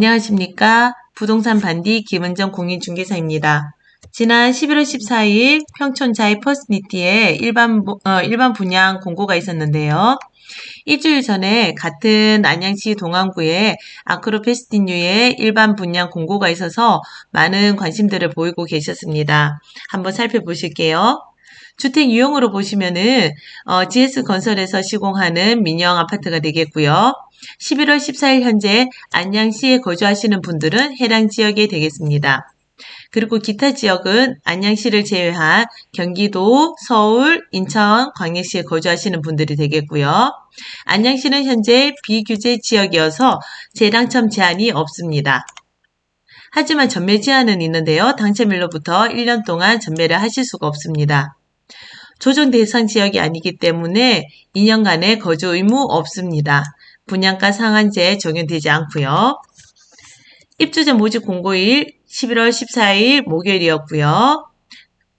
안녕하십니까. 부동산 반디 김은정 공인중개사입니다. 지난 11월 14일 평촌 자이 퍼스니티에 일반, 부- 어, 일반 분양 공고가 있었는데요. 일주일 전에 같은 안양시 동안구에 아크로페스티뉴에 일반 분양 공고가 있어서 많은 관심들을 보이고 계셨습니다. 한번 살펴보실게요. 주택 유형으로 보시면은 어, GS 건설에서 시공하는 민영 아파트가 되겠고요. 11월 14일 현재 안양시에 거주하시는 분들은 해당 지역에 되겠습니다. 그리고 기타 지역은 안양시를 제외한 경기도, 서울, 인천, 광역시에 거주하시는 분들이 되겠고요. 안양시는 현재 비규제 지역이어서 재당첨 제한이 없습니다. 하지만 전매 제한은 있는데요. 당첨일로부터 1년 동안 전매를 하실 수가 없습니다. 조정 대상 지역이 아니기 때문에 2년간의 거주 의무 없습니다. 분양가 상한제 적용되지 않고요. 입주자 모집 공고일 11월 14일 목요일이었고요.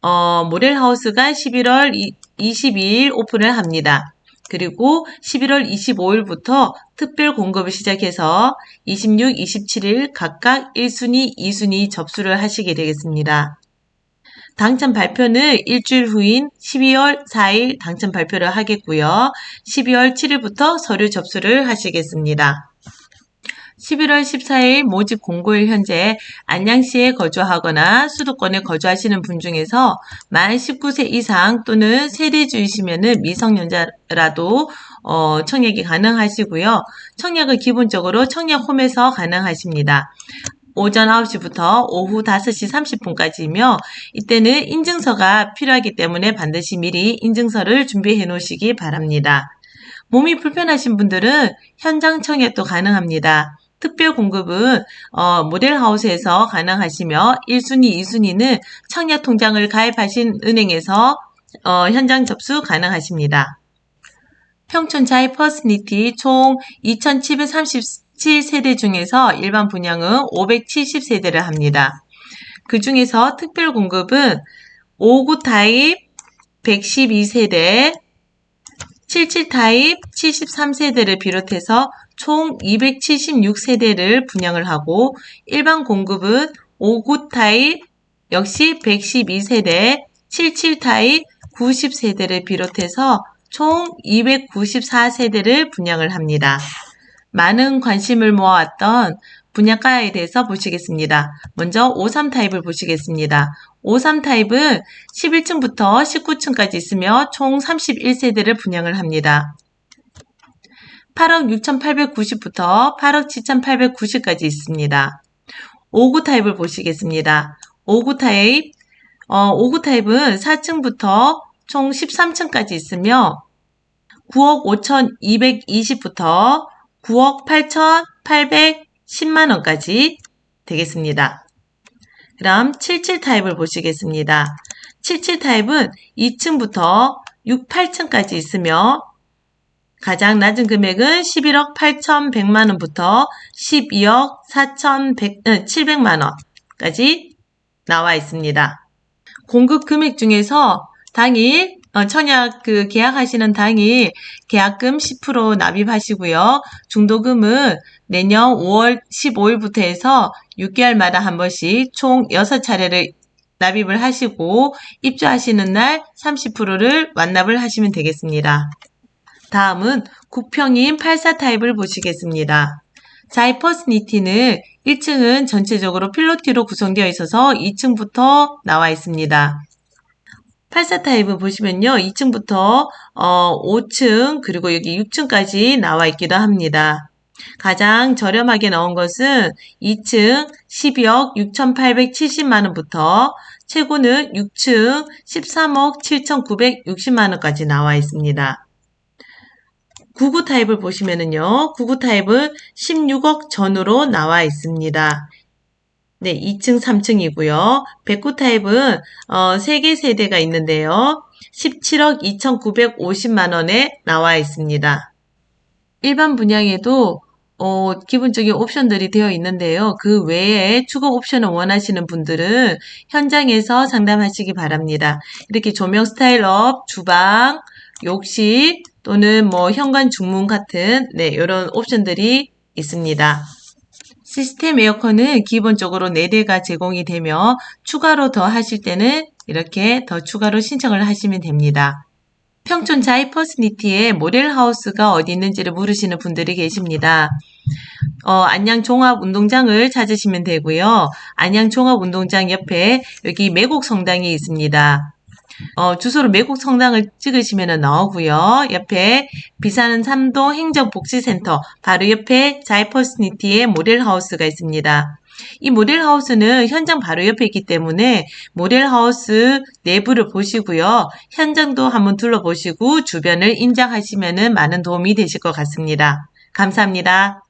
어, 모렐하우스가 11월 22일 오픈을 합니다. 그리고 11월 25일부터 특별 공급을 시작해서 26, 27일 각각 1순위, 2순위 접수를 하시게 되겠습니다. 당첨 발표는 일주일 후인 12월 4일 당첨 발표를 하겠고요. 12월 7일부터 서류 접수를 하시겠습니다. 11월 14일 모집 공고일 현재 안양시에 거주하거나 수도권에 거주하시는 분 중에서 만 19세 이상 또는 세대주이시면은 미성년자라도 어, 청약이 가능하시고요. 청약은 기본적으로 청약 홈에서 가능하십니다. 오전 9시부터 오후 5시 30분까지이며 이때는 인증서가 필요하기 때문에 반드시 미리 인증서를 준비해 놓으시기 바랍니다. 몸이 불편하신 분들은 현장 청약도 가능합니다. 특별 공급은 어, 모델하우스에서 가능하시며 1순위, 2순위는 청약 통장을 가입하신 은행에서 어, 현장 접수 가능하십니다. 평촌 자이 퍼스니티 총 2737세대 중에서 일반 분양은 570세대를 합니다. 그 중에서 특별 공급은 5구 타입 112세대, 77 타입 73세대를 비롯해서 총 276세대를 분양을 하고 일반 공급은 5구 타입 역시 112세대, 77 타입 90세대를 비롯해서 총 294세대를 분양을 합니다. 많은 관심을 모아왔던 분양가에 대해서 보시겠습니다. 먼저 53 타입을 보시겠습니다. 53 타입은 11층부터 19층까지 있으며 총 31세대를 분양을 합니다. 8억 6,890부터 8억 7,890까지 있습니다. 59 타입을 보시겠습니다. 59 타입, 어, 59 타입은 4층부터 총 13층까지 있으며 9억 5,220부터 9억 8,810만 원까지 되겠습니다. 그럼 77 타입을 보시겠습니다. 77 타입은 2층부터 6, 8층까지 있으며 가장 낮은 금액은 11억 8,100만 원부터 12억 4,100, 700만 원까지 나와 있습니다. 공급 금액 중에서 당일 어, 청약 그 계약하시는 당일 계약금 10% 납입하시고요. 중도금은 내년 5월 15일부터 해서 6개월마다 한 번씩 총 6차례를 납입을 하시고 입주하시는 날 30%를 완납을 하시면 되겠습니다. 다음은 국평인 84 타입을 보시겠습니다. 자이퍼스니티는 1층은 전체적으로 필로티로 구성되어 있어서 2층부터 나와 있습니다. 84 타입을 보시면요. 2층부터 어, 5층 그리고 여기 6층까지 나와 있기도 합니다. 가장 저렴하게 나온 것은 2층 12억 6,870만 원부터 최고는 6층 13억 7,960만 원까지 나와 있습니다. 99 타입을 보시면은요. 99 타입은 16억 전후로 나와 있습니다. 네, 2층, 3층이고요. 109 타입은 어, 3개 세대가 있는데요. 17억 2,950만 원에 나와 있습니다. 일반 분양에도 어, 기본적인 옵션들이 되어 있는데요. 그 외에 추가 옵션을 원하시는 분들은 현장에서 상담하시기 바랍니다. 이렇게 조명 스타일업, 주방, 욕실 또는 뭐 현관 중문 같은 네, 이런 옵션들이 있습니다. 시스템 에어컨은 기본적으로 4대가 제공이 되며 추가로 더 하실 때는 이렇게 더 추가로 신청을 하시면 됩니다. 평촌 자이 퍼스니티에 모델하우스가 어디 있는지를 물으시는 분들이 계십니다. 어, 안양 종합운동장을 찾으시면 되고요. 안양 종합운동장 옆에 여기 매곡 성당이 있습니다. 어, 주소로 매곡 성당을 찍으시면 나오고요. 옆에 비사는 삼동 행정복지센터 바로 옆에 자이퍼스니티의 모델하우스가 있습니다. 이 모델하우스는 현장 바로 옆에 있기 때문에 모델하우스 내부를 보시고요. 현장도 한번 둘러보시고 주변을 임장하시면 많은 도움이 되실 것 같습니다. 감사합니다.